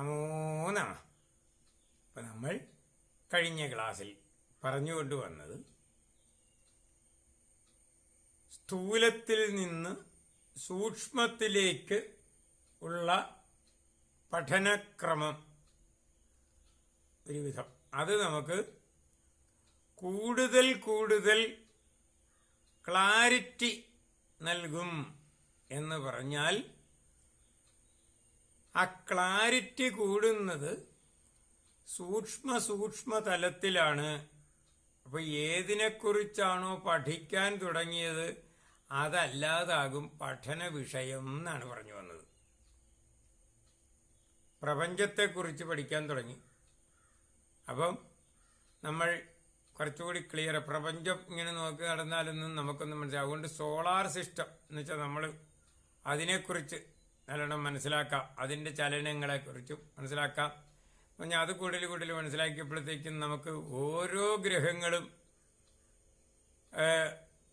നമോ നമ അപ്പം നമ്മൾ കഴിഞ്ഞ ക്ലാസ്സിൽ പറഞ്ഞുകൊണ്ടുവന്നത് സ്ഥൂലത്തിൽ നിന്ന് സൂക്ഷ്മത്തിലേക്ക് ഉള്ള പഠനക്രമം ഒരുവിധം. അത് നമുക്ക് കൂടുതൽ കൂടുതൽ ക്ലാരിറ്റി നൽകും എന്ന് പറഞ്ഞാൽ ആ ക്ലാരിറ്റി കൂടുന്നത് സൂക്ഷ്മ സൂക്ഷ്മ തലത്തിലാണ്. അപ്പോൾ ഏതിനെക്കുറിച്ചാണോ പഠിക്കാൻ തുടങ്ങിയത് അതല്ലാതാകും പഠന വിഷയം എന്നാണ് പറഞ്ഞു വന്നത്. പ്രപഞ്ചത്തെക്കുറിച്ച് പഠിക്കാൻ തുടങ്ങി. അപ്പം നമ്മൾ കുറച്ചുകൂടി ക്ലിയർ പ്രപഞ്ചം ഇങ്ങനെ നോക്കി നടന്നാലൊന്നും നമുക്കൊന്നും മനസ്സിലാവും. അതുകൊണ്ട് സോളാർ സിസ്റ്റം എന്ന് വെച്ചാൽ നമ്മൾ അതിനെക്കുറിച്ച് നല്ലോണം മനസ്സിലാക്കാം. അതിന്റെ ചലനങ്ങളെക്കുറിച്ചും മനസ്സിലാക്കാം. അപ്പം ഞാൻ അത് കൂടുതൽ കൂടുതൽ മനസ്സിലാക്കിയപ്പോഴത്തേക്കും നമുക്ക് ഓരോ ഗ്രഹങ്ങളും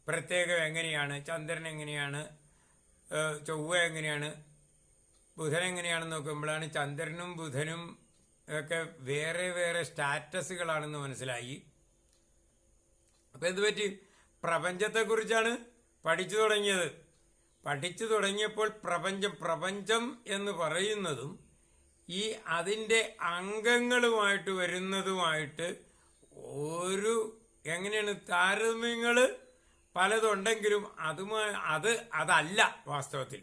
പ്രത്യേകം എങ്ങനെയാണ് ചന്ദ്രൻ എങ്ങനെയാണ് ചൊവ്വ എങ്ങനെയാണ് ബുധൻ എങ്ങനെയാണെന്ന് നോക്കുമ്പോഴാണ് ചന്ദ്രനും ബുധനും ഒക്കെ വേറെ വേറെ സ്റ്റാറ്റസുകളാണെന്ന് മനസ്സിലായി. അപ്പം എന്ത് പറ്റി പ്രപഞ്ചത്തെക്കുറിച്ചാണ് പഠിച്ചു തുടങ്ങിയത്. പഠിച്ചു തുടങ്ങിയപ്പോൾ പ്രപഞ്ചം പ്രപഞ്ചം എന്ന് പറയുന്നതും ഈ അതിന്റെ അംഗങ്ങളുമായിട്ട് വരുന്നതുമായിട്ട് ഒരു എങ്ങനെയാണ് താരതമ്യങ്ങൾ പലതുണ്ടെങ്കിലും അതുമായി അത് അതല്ല വാസ്തവത്തിൽ.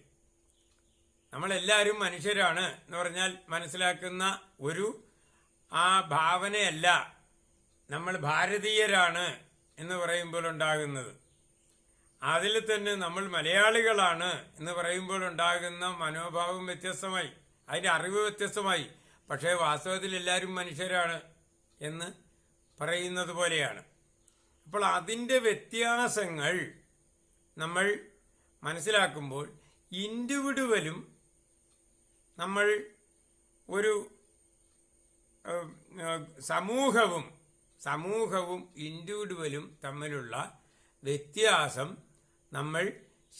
നമ്മളെല്ലാവരും മനുഷ്യരാണ് എന്ന് പറഞ്ഞാൽ മനസ്സിലാക്കുന്ന ഒരു ആ ഭാവനയല്ല നമ്മൾ ഭാരതീയരാണ് എന്ന് പറയുമ്പോൾ ഉണ്ടാകുന്നത്. അതിൽ തന്നെ നമ്മൾ മലയാളികളാണ് എന്ന് പറയുമ്പോൾ ഉണ്ടാകുന്ന മനോഭാവം വ്യത്യസ്തമായി അതിന്റെ അറിവ് വ്യത്യസ്തമായി. പക്ഷേ വാസ്തവത്തിൽ എല്ലാവരും മനുഷ്യരാണ് എന്ന് പറയുന്നത് പോലെയാണ്. അപ്പോൾ അതിന്റെ വ്യത്യാസങ്ങൾ നമ്മൾ മനസ്സിലാക്കുമ്പോൾ ഇൻഡിവിഡുവലും നമ്മൾ ഒരു സമൂഹവും സമൂഹവും ഇൻഡിവിഡുവലും തമ്മിലുള്ള വ്യത്യാസം നമ്മൾ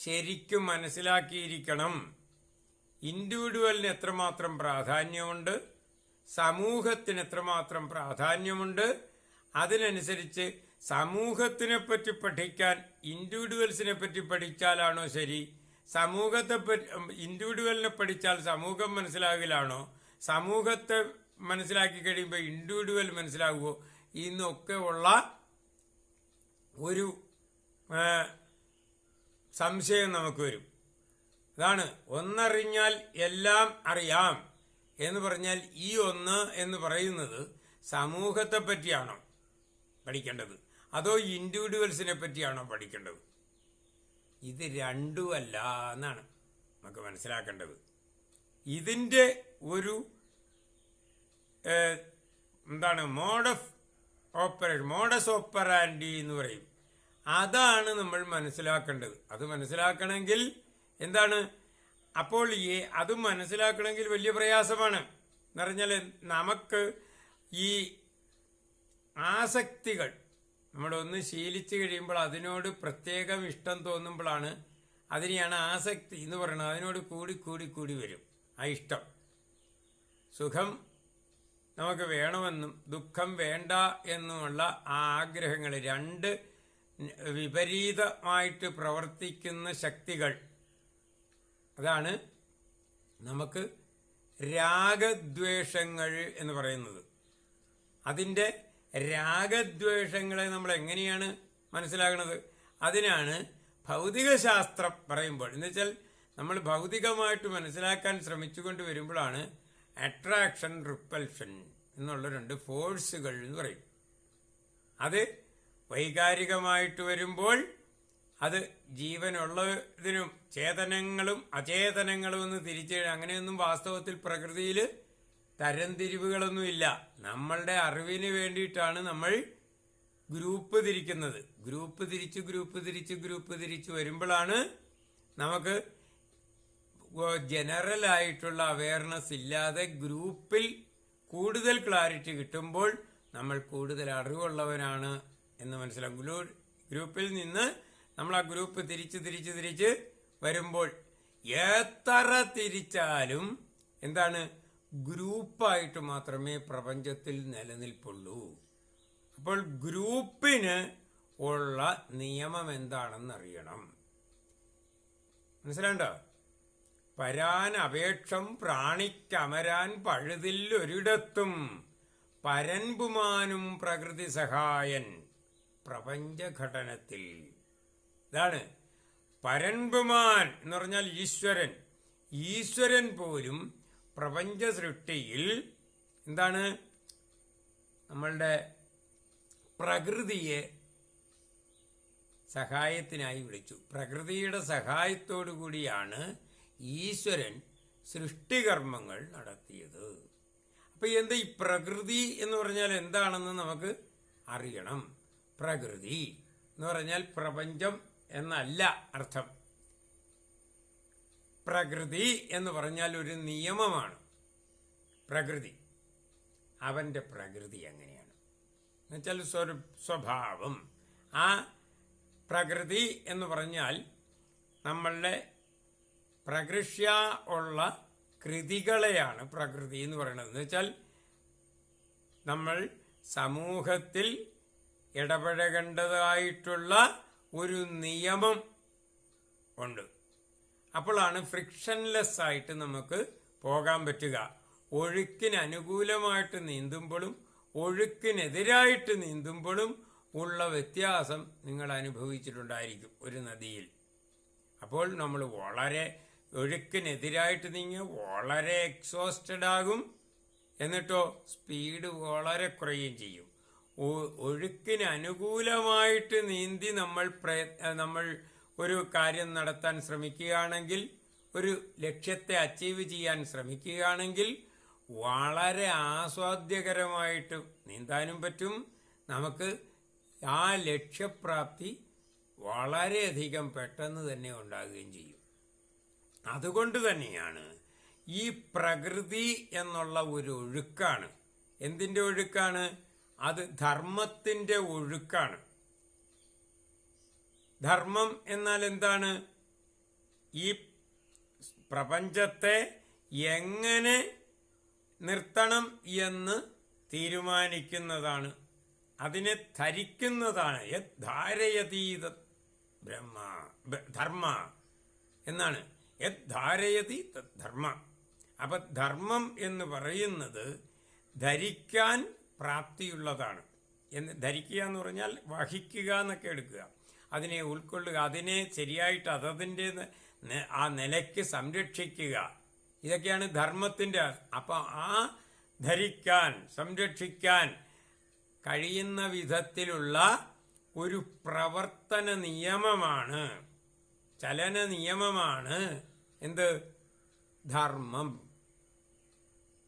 ശരിക്കും മനസ്സിലാക്കിയിരിക്കണം. ഇൻഡിവിഡുവലിന് എത്രമാത്രം പ്രാധാന്യമുണ്ട്? സമൂഹത്തിന് എത്രമാത്രം പ്രാധാന്യമുണ്ട്? അതിനനുസരിച്ച് സമൂഹത്തിനെ പറ്റി പഠിക്കാൻ ഇൻഡിവിജ്വൽസിനെ പറ്റി പഠിച്ചാലാണോ ശരി? സമൂഹത്തെ പറ്റി ഇൻഡിവിഡുവലിനെ പഠിച്ചാൽ സമൂഹം മനസ്സിലാകലാണോ സമൂഹത്തെ മനസ്സിലാക്കി കഴിയുമ്പോൾ ഇൻഡിവിജ്വൽ മനസ്സിലാകുമോ ഇന്നൊക്കെ ഉള്ള ഒരു സംശയം നമുക്ക് വരും. അതാണ് ഒന്നറിഞ്ഞാൽ എല്ലാം അറിയാം എന്ന് പറഞ്ഞാൽ ഈ ഒന്ന് എന്ന് പറയുന്നത് സമൂഹത്തെ പറ്റിയാണോ പഠിക്കേണ്ടത്? അതോ ഇൻഡിവിജ്വൽസിനെ പറ്റിയാണോ പഠിക്കേണ്ടത്? ഇത് രണ്ടുമല്ല എന്നാണ് നമുക്ക് മനസ്സിലാക്കേണ്ടത്. ഇതിന്റെ ഒരു എന്താണ് mode of operation modus operandi എന്ന് പറയും. അതാണ് നമ്മൾ മനസ്സിലാക്കേണ്ടത്. അത് മനസ്സിലാക്കണമെങ്കിൽ എന്താണ്? അപ്പോൾ ഈ അത് മനസ്സിലാക്കണമെങ്കിൽ വലിയ പ്രയാസമാണ്. എന്ന് പറഞ്ഞാൽ നമുക്ക് ഈ ആസക്തികൾ നമ്മളൊന്ന് ശീലിച്ചു കഴിയുമ്പോൾ അതിനോട് പ്രത്യേകം ഇഷ്ടം തോന്നുമ്പോഴാണ് അതിനെയാണ് ആസക്തി എന്ന് പറയുന്നത്. അതിനോട് കൂടി കൂടി കൂടി വരും ആ ഇഷ്ടം. സുഖം നമുക്ക് വേണമെന്നും ദുഃഖം വേണ്ട എന്നുമുള്ള ആ ആഗ്രഹങ്ങൾ രണ്ട് വിപരീതമായിട്ട് പ്രവർത്തിക്കുന്ന ശക്തികൾ. അതാണ് നമുക്ക് രാഗദ്വേഷങ്ങൾ എന്ന് പറയുന്നത്. അതിന്റെ രാഗദ്വേഷങ്ങളെ നമ്മൾ എങ്ങനെയാണ് മനസ്സിലാക്കുന്നത് അതിനാണ് ഭൗതികശാസ്ത്രം പറയുമ്പോൾ. എന്ന് വെച്ചാൽ നമ്മൾ ഭൗതികമായിട്ട് മനസ്സിലാക്കാൻ ശ്രമിച്ചുകൊണ്ട് വരുമ്പോഴാണ് അട്രാക്ഷൻ റിപ്പൽഷൻ എന്നുള്ള രണ്ട് ഫോഴ്സുകൾ എന്ന് പറയും. അത് വൈകാരികമായിട്ട് വരുമ്പോൾ അത് ജീവനുള്ളതിനും ചേതനങ്ങളും അചേതനങ്ങളും എന്ന് തിരിച്ച് അങ്ങനെയൊന്നും വാസ്തവത്തിൽ പ്രകൃതിയിൽ തരംതിരിവുകളൊന്നുമില്ല നമ്മളുടെ അറിവിന് വേണ്ടിയിട്ടാണ് നമ്മൾ ഗ്രൂപ്പ് തിരിക്കുന്നത്. ഗ്രൂപ്പ് തിരിച്ച് ഗ്രൂപ്പ് തിരിച്ച് ഗ്രൂപ്പ് തിരിച്ച് വരുമ്പോഴാണ് നമുക്ക് ജനറൽ ആയിട്ടുള്ള അവയർനെസ് ഇല്ലാതെ ഗ്രൂപ്പിൽ കൂടുതൽ ക്ലാരിറ്റി കിട്ടുമ്പോൾ നമ്മൾ കൂടുതൽ അറിവുള്ളവനാണ് എന്ന് മനസ്സിലാക്കും ഗ്രൂ- ഗ്രൂപ്പിൽ നിന്ന് നമ്മൾ ആ ഗ്രൂപ്പ് തിരിച്ച് തിരിച്ച് തിരിച്ച് വരുമ്പോൾ എത്ര തിരിച്ചാലും എന്താണ്? ഗ്രൂപ്പായിട്ട് മാത്രമേ പ്രപഞ്ചത്തിൽ നിലനിൽപ്പുള്ളൂ. അപ്പോൾ ഗ്രൂപ്പിന് ഉള്ള നിയമം എന്താണെന്ന് അറിയണം. മനസ്സിലാണ്ടോ? പരാൻ അപേക്ഷം പ്രാണിക്കമരാൻ പഴുതില്ലൊരിടത്തും പരൻപുമാനും പ്രകൃതി സഹായൻ പ്രപഞ്ചഘടനത്തിൽ. ഇതാണ്. പരൻപുമാൻ എന്ന് പറഞ്ഞാൽ ഈശ്വരൻ. ഈശ്വരൻ പോലും പ്രപഞ്ച സൃഷ്ടിയിൽ എന്താണ്? നമ്മളുടെ പ്രകൃതിയെ സഹായത്തിനായി വിളിച്ചു. പ്രകൃതിയുടെ സഹായത്തോടു കൂടിയാണ് ഈശ്വരൻ സൃഷ്ടികർമ്മങ്ങൾ നടത്തിയത്. അപ്പൊ എന്താ ഈ പ്രകൃതി എന്ന് പറഞ്ഞാൽ എന്താണെന്ന് നമുക്ക് അറിയണം. പ്രകൃതി എന്ന് പറഞ്ഞാൽ പ്രപഞ്ചം എന്നല്ല അർത്ഥം. പ്രകൃതി എന്ന് പറഞ്ഞാൽ ഒരു നിയമമാണ്. പ്രകൃതി. അവന്റെ പ്രകൃതി എങ്ങനെയാണ്? എന്നുവെച്ചാൽ സ്വരു സ്വഭാവം. ആ പ്രകൃതി എന്ന് പറഞ്ഞാൽ നമ്മളുടെ പ്രകൃഷ്യ ഉള്ള കൃതികളെയാണ് പ്രകൃതി എന്ന് പറയുന്നത്. എന്ന് വെച്ചാൽ നമ്മൾ സമൂഹത്തിൽ ഇടപഴകേണ്ടതായിട്ടുള്ള ഒരു നിയമം ഉണ്ട്. അപ്പോഴാണ് ഫ്രിക്ഷൻലെസ് ആയിട്ട് നമുക്ക് പോകാൻ പറ്റുക. ഒഴുക്കിന് അനുകൂലമായിട്ട് നീന്തുമ്പോഴും ഒഴുക്കിനെതിരായിട്ട് നീന്തുമ്പോഴും ഉള്ള വ്യത്യാസം നിങ്ങൾ അനുഭവിച്ചിട്ടുണ്ടായിരിക്കും ഒരു നദിയിൽ. അപ്പോൾ നമ്മൾ വളരെ ഒഴുക്കിനെതിരായിട്ട് നീങ്ങി വളരെ എക്സോസ്റ്റഡ് ആകും. എന്നിട്ടോ സ്പീഡ് വളരെ കുറയുകയും ചെയ്യും. ഒഴുക്കിന് അനുകൂലമായിട്ട് നീന്തി നമ്മൾ നമ്മൾ ഒരു കാര്യം നടത്താൻ ശ്രമിക്കുകയാണെങ്കിൽ ഒരു ലക്ഷ്യത്തെ അച്ചീവ് ചെയ്യാൻ ശ്രമിക്കുകയാണെങ്കിൽ വളരെ ആസ്വാദ്യകരമായിട്ട് നീന്താനും പറ്റും. നമുക്ക് ആ ലക്ഷ്യപ്രാപ്തി വളരെയധികം പെട്ടെന്ന് തന്നെ ഉണ്ടാകുകയും ചെയ്യും. അതുകൊണ്ട് തന്നെയാണ് ഈ പ്രകൃതി എന്നുള്ള ഒരു ഒഴുക്കാണ്. എന്തിന്റെ ഒഴുക്കാണ്? അത് ധർമ്മത്തിന്റെ ഒഴുക്കാണ്. ധർമ്മം എന്നാൽ എന്താണ്? ഈ പ്രപഞ്ചത്തെ എങ്ങനെ നിർത്തണം എന്ന് തീരുമാനിക്കുന്നതാണ്. അതിനെ ധരിക്കുന്നതാണ്. യത് ധാരയതീത ബ്രഹ്മ ധർമ്മ എന്നാണ്. യത് ധാരയതി ധർമ്മ. അപ്പം ധർമ്മം എന്ന് പറയുന്നത് ധരിക്കാൻ പ്രാപ്തിയുള്ളതാണ്. എന്ന് ധരിക്കുക എന്ന് പറഞ്ഞാൽ വഹിക്കുക എന്നൊക്കെ എടുക്കുക. അതിനെ ഉൾക്കൊള്ളുക അതിനെ ശരിയായിട്ട് അതതിന്റെ ആ നിലയ്ക്ക് സംരക്ഷിക്കുക. ഇതൊക്കെയാണ് ധർമ്മത്തിന്റെ അപ്പോൾ ആ ധരിക്കാൻ സംരക്ഷിക്കാൻ കഴിയുന്ന വിധത്തിലുള്ള ഒരു പ്രവർത്തന നിയമമാണ്. ചലന നിയമമാണ് എന്ത്? ധർമ്മം.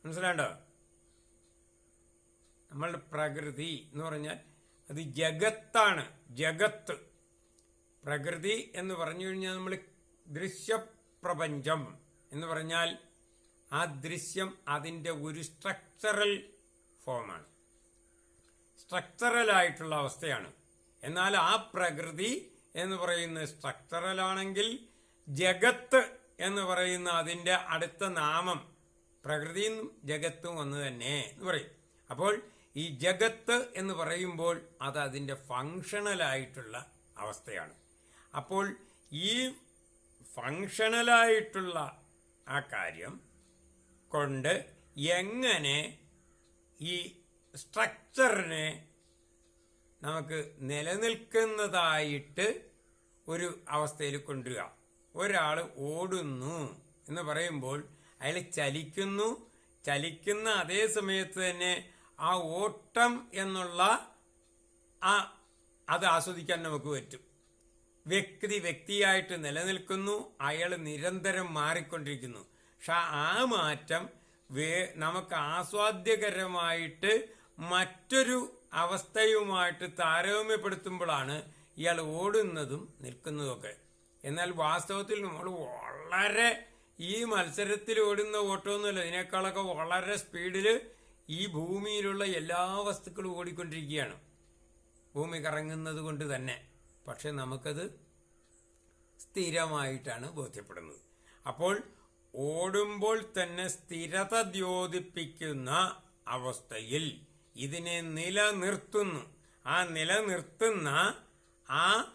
മനസ്സിലാണ്ടോ നമ്മളുടെ പ്രകൃതി എന്ന് പറഞ്ഞാൽ അത് ജഗത്താണ്. ജഗത്ത്. പ്രകൃതി എന്ന് പറഞ്ഞു കഴിഞ്ഞാൽ നമ്മൾ ദൃശ്യപ്രപഞ്ചം എന്ന് പറഞ്ഞാൽ ആ ദൃശ്യം അതിന്റെ ഒരു സ്ട്രക്ചറൽ ഫോമാണ് സ്ട്രക്ചറലായിട്ടുള്ള അവസ്ഥയാണ്. എന്നാൽ ആ പ്രകൃതി എന്ന് പറയുന്ന സ്ട്രക്ചറലാണെങ്കിൽ ജഗത്ത് എന്ന് പറയുന്ന അതിന്റെ അടുത്ത നാമം പ്രകൃതിയും ജഗത്തും ഒന്ന് തന്നെ എന്ന് പറയും. അപ്പോൾ ഈ ജഗത്ത് എന്ന് പറയുമ്പോൾ അത് അതിന്റെ ഫങ്ഷണലായിട്ടുള്ള അവസ്ഥയാണ്. അപ്പോൾ ഈ ഫങ്ഷണലായിട്ടുള്ള ആ കാര്യം കൊണ്ട് എങ്ങനെ ഈ സ്ട്രക്ചറിനെ നമുക്ക് നിലനിൽക്കുന്നതായിട്ട് ഒരു അവസ്ഥയിൽ കൊണ്ടുവരിക. ഒരാൾ ഓടുന്നു എന്ന് പറയുമ്പോൾ അയാൾ ചലിക്കുന്നു. ചലിക്കുന്ന അതേ സമയത്ത് തന്നെ ആ ഓട്ടം എന്നുള്ള ആ അത് ആസ്വദിക്കാൻ നമുക്ക് പറ്റും. വ്യക്തി വ്യക്തിയായിട്ട് നിലനിൽക്കുന്നു അയാൾ നിരന്തരം മാറിക്കൊണ്ടിരിക്കുന്നു. പക്ഷെ ആ മാറ്റം വേ നമുക്ക് ആസ്വാദ്യകരമായിട്ട് മറ്റൊരു അവസ്ഥയുമായിട്ട് താരതമ്യപ്പെടുത്തുമ്പോഴാണ് ഇയാൾ ഓടുന്നതും നിൽക്കുന്നതൊക്കെ. എന്നാൽ വാസ്തവത്തിൽ നമ്മൾ വളരെ ഈ മത്സരത്തിൽ ഓടുന്ന ഓട്ടമൊന്നുമില്ല. ഇതിനേക്കാളൊക്കെ വളരെ സ്പീഡിൽ ഈ ഭൂമിയിലുള്ള എല്ലാ വസ്തുക്കളും ഓടിക്കൊണ്ടിരിക്കുകയാണ്. ഭൂമി കറങ്ങുന്നത് കൊണ്ട് തന്നെ. പക്ഷെ നമുക്കത് സ്ഥിരമായിട്ടാണ് ബോധ്യപ്പെടുന്നത്. അപ്പോൾ ഓടുമ്പോൾ തന്നെ സ്ഥിരത ദ്യോതിപ്പിക്കുന്ന അവസ്ഥയിൽ ഇതിനെ നിലനിർത്തുന്നു. ആ നിലനിർത്തുന്ന ആ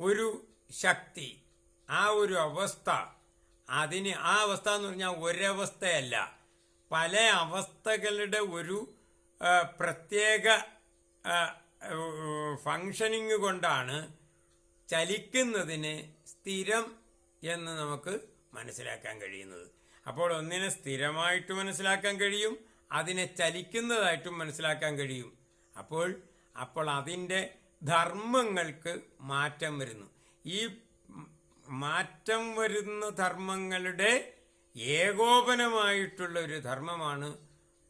ഒരു ശക്തി ആ ഒരു അവസ്ഥ അതിന് ആ അവസ്ഥ എന്ന് പറഞ്ഞാൽ ഒരവസ്ഥയല്ല. പല അവസ്ഥകളുടെ ഒരു പ്രത്യേക ഫങ്ഷനിങ് കൊണ്ടാണ് ചലിക്കുന്നതിന് സ്ഥിരം എന്ന് നമുക്ക് മനസ്സിലാക്കാൻ കഴിയുന്നത്. അപ്പോൾ ഒന്നിനെ സ്ഥിരമായിട്ട് മനസ്സിലാക്കാൻ കഴിയും അതിനെ ചലിക്കുന്നതായിട്ടും മനസ്സിലാക്കാൻ കഴിയും. അപ്പോൾ അപ്പോൾ അതിന്റെ ധർമ്മങ്ങൾക്ക് മാറ്റം വരുന്നു. ഈ മാറ്റം വരുന്ന ധർമ്മങ്ങളുടെ ഏകോപനമായിട്ടുള്ള ഒരു ധർമ്മമാണ്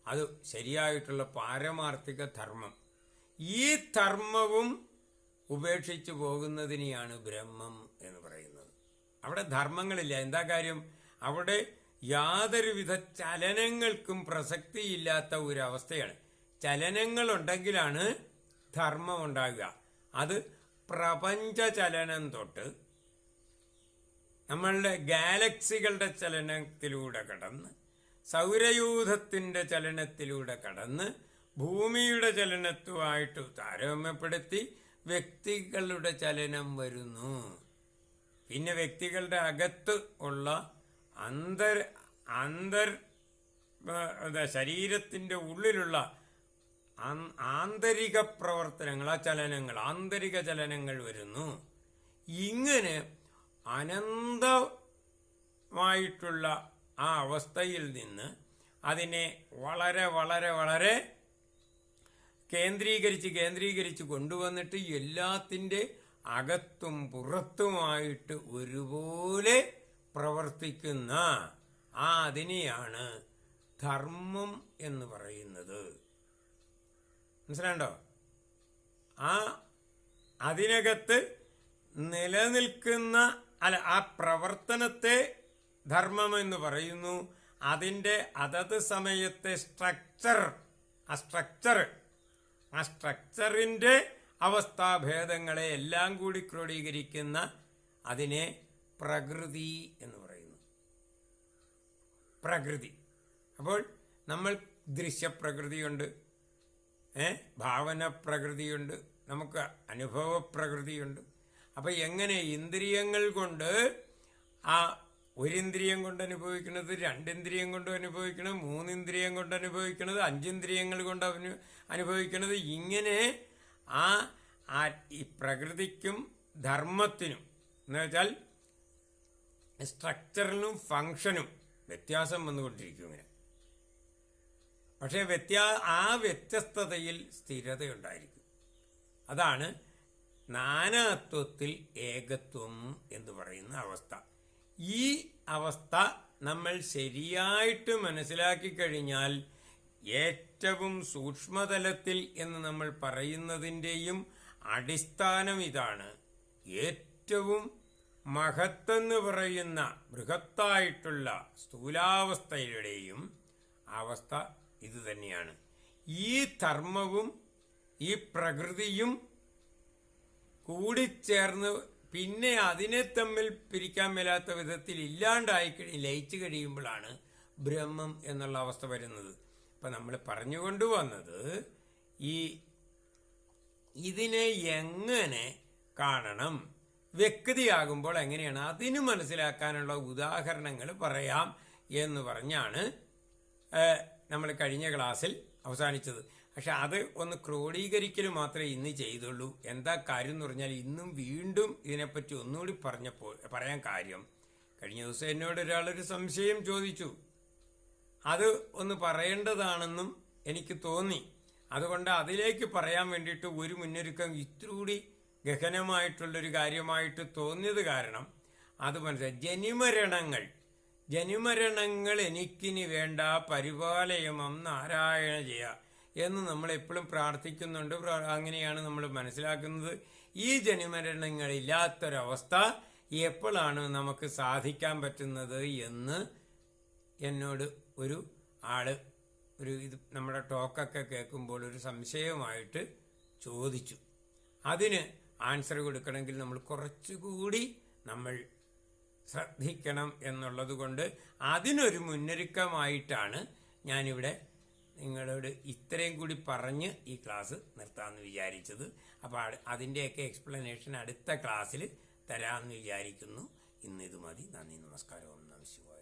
അത് ശരിയായിട്ടുള്ള പാരമാർത്ഥിക ധർമ്മം. ഈ ധർമ്മവും ഉപേക്ഷിച്ചു പോകുന്നതിനെയാണ് ബ്രഹ്മം എന്ന് പറയുന്നത്. അവിടെ ധർമ്മങ്ങളില്ല. എന്താ കാര്യം? അവിടെ യാതൊരുവിധ ചലനങ്ങൾക്കും പ്രസക്തിയില്ലാത്ത ഒരവസ്ഥയാണ്. ചലനങ്ങളുണ്ടെങ്കിലാണ് ധർമ്മം ഉണ്ടാകുക അത് പ്രപഞ്ചചലനം തൊട്ട് നമ്മളുടെ ഗാലക്സികളുടെ ചലനത്തിലൂടെ കടന്ന് സൗരയൂഥത്തിന്റെ ചലനത്തിലൂടെ കടന്ന് ഭൂമിയുടെ ചലനത്തുമായിട്ട് താരതമ്യപ്പെടുത്തി വ്യക്തികളുടെ ചലനം വരുന്നു. പിന്നെ വ്യക്തികളുടെ അകത്ത് ഉള്ള അന്തർ അന്തർ ശരീരത്തിന്റെ ഉള്ളിലുള്ള ആന്തരിക പ്രവർത്തനങ്ങൾ ആ ചലനങ്ങൾ ആന്തരിക ചലനങ്ങൾ വരുന്നു. ഇങ്ങനെ അനന്തമായിട്ടുള്ള ആ അവസ്ഥയിൽ നിന്ന് അതിനെ വളരെ വളരെ വളരെ കേന്ദ്രീകരിച്ച് കേന്ദ്രീകരിച്ച് കൊണ്ടുവന്നിട്ട് എല്ലാത്തിന്റെ അകത്തും പുറത്തുമായിട്ട് ഒരുപോലെ പ്രവർത്തിക്കുന്ന ആ അതിനെയാണ് ധർമ്മം എന്ന് പറയുന്നത്. മനസ്സിലാണ്ടോ ആ അതിനകത്ത് നിലനിൽക്കുന്ന അല്ല ആ പ്രവർത്തനത്തെ ധർമ്മം എന്ന് പറയുന്നു. അതിന്റെ അതത് സമയത്തെ സ്ട്രക്ചർ ആ സ്ട്രക്ചർ ആ സ്ട്രക്ചറിന്റെ അവസ്ഥാഭേദങ്ങളെ എല്ലാം കൂടി ക്രോഡീകരിക്കുന്ന അതിനെ പ്രകൃതി എന്ന് പറയുന്നു. പ്രകൃതി. അപ്പോൾ നമ്മൾ ദൃശ്യപ്രകൃതിയുണ്ട് ഏ? ഭാവന പ്രകൃതിയുണ്ട് നമുക്ക് അനുഭവ പ്രകൃതിയുണ്ട് അപ്പം എങ്ങനെ ഇന്ദ്രിയങ്ങൾ കൊണ്ട് ആ ഒരിന്ദ്രിയം കൊണ്ട് അനുഭവിക്കുന്നത് രണ്ടിന്ദ്രിയം കൊണ്ട് അനുഭവിക്കണം മൂന്നിന്ദ്രിയം കൊണ്ട് അനുഭവിക്കുന്നത് അഞ്ചിന്ദ്രിയങ്ങൾ കൊണ്ട് അവന് അനുഭവിക്കുന്നത് ഇങ്ങനെ ആ ഈ പ്രകൃതിക്കും ധർമ്മത്തിനും എന്ന് വെച്ചാൽ സ്ട്രക്ചറിനും ഫങ്ഷനും വ്യത്യാസം വന്നുകൊണ്ടിരിക്കും ഇങ്ങനെ. പക്ഷേ വ്യത്യാ ആ വ്യത്യസ്തതയിൽ സ്ഥിരതയുണ്ടായിരിക്കും. അതാണ് നാനാത്വത്തിൽ ഏകത്വം എന്ന് പറയുന്ന അവസ്ഥ. ഈ അവസ്ഥ നമ്മൾ ശരിയായിട്ട് മനസ്സിലാക്കി കഴിഞ്ഞാൽ ഏറ്റവും സൂക്ഷ്മതലത്തിൽ എന്ന് നമ്മൾ പറയുന്നതിന്റെയും അടിസ്ഥാനം ഇതാണ്. ഏറ്റവും മഹത്തെന്ന് പറയുന്ന ബൃഹത്തായിട്ടുള്ള സ്ഥൂലാവസ്ഥയുടെയും അവസ്ഥ ഇതുതന്നെയാണ്. ഈ ധർമ്മവും ഈ പ്രകൃതിയും കൂടിച്ചേർന്ന് പിന്നെ അതിനെ തമ്മിൽ പിരിക്കാൻ മേലാത്ത വിധത്തിൽ ഇല്ലാണ്ടായി കഴി ലയിച്ചു കഴിയുമ്പോഴാണ് ബ്രഹ്മം എന്നുള്ള അവസ്ഥ വരുന്നത്. അപ്പം നമ്മൾ പറഞ്ഞുകൊണ്ട് വന്നത് ഈ ഇതിനെ എങ്ങനെ കാണണം? വ്യക്തിയാകുമ്പോൾ എങ്ങനെയാണ്? അതിന് മനസ്സിലാക്കാനുള്ള ഉദാഹരണങ്ങൾ പറയാം എന്ന് പറഞ്ഞാണ് നമ്മൾ കഴിഞ്ഞ ക്ലാസ്സിൽ അവസാനിച്ചത്. പക്ഷെ അത് ഒന്ന് ക്രോഡീകരിക്കൽ മാത്രമേ ഇന്ന് ചെയ്തുള്ളൂ. എന്താ കാര്യം എന്ന് പറഞ്ഞാൽ ഇന്നും വീണ്ടും ഇതിനെപ്പറ്റി ഒന്നുകൂടി പറഞ്ഞപ്പോൾ പറയാൻ കാര്യം. കഴിഞ്ഞ ദിവസം എന്നോട് ഒരാളൊരു സംശയം ചോദിച്ചു. അത് ഒന്ന് പറയേണ്ടതാണെന്നും എനിക്ക് തോന്നി. അതുകൊണ്ട് അതിലേക്ക് പറയാൻ വേണ്ടിയിട്ട് ഒരു മുന്നൊരുക്കം ഇത്രൂടി ഗഹനമായിട്ടുള്ളൊരു കാര്യമായിട്ട് തോന്നിയത് കാരണം അത് മനസ്സിലായി. ജനിമരണങ്ങൾ ജനിമരണങ്ങൾ എനിക്കിനി വേണ്ട പരിപാലയമം നാരായണ ജയ എന്ന് നമ്മൾ എപ്പോഴും പ്രാർത്ഥിക്കുന്നുണ്ട് അങ്ങനെയാണ് നമ്മൾ മനസ്സിലാക്കുന്നത്. ഈ ജനിമരണങ്ങളില്ലാത്തൊരവസ്ഥ എപ്പോഴാണ് നമുക്ക് സാധിക്കാൻ പറ്റുന്നത് എന്ന് എന്നോട് ഒരു ആൾ ഒരു ഇത് നമ്മുടെ ടോക്കൊക്കെ കേൾക്കുമ്പോൾ ഒരു സംശയമായിട്ട് ചോദിച്ചു. അതിന് ആൻസർ കൊടുക്കണമെങ്കിൽ നമ്മൾ കുറച്ചുകൂടി നമ്മൾ ശ്രദ്ധിക്കണം എന്നുള്ളത് കൊണ്ട് അതിനൊരു മുന്നൊരുക്കമായിട്ടാണ് ഞാനിവിടെ നിങ്ങളോട് ഇത്രയും കൂടി പറഞ്ഞ് ഈ ക്ലാസ് നിർത്താമെന്ന് വിചാരിച്ചത്. അപ്പോൾ അതിന്റെയൊക്കെ എക്സ്പ്ലനേഷൻ അടുത്ത ക്ലാസ്സിൽ തരാമെന്ന് വിചാരിക്കുന്നു. ഇന്ന് ഇത് മതി. നന്ദി. നമസ്കാരം. ഓം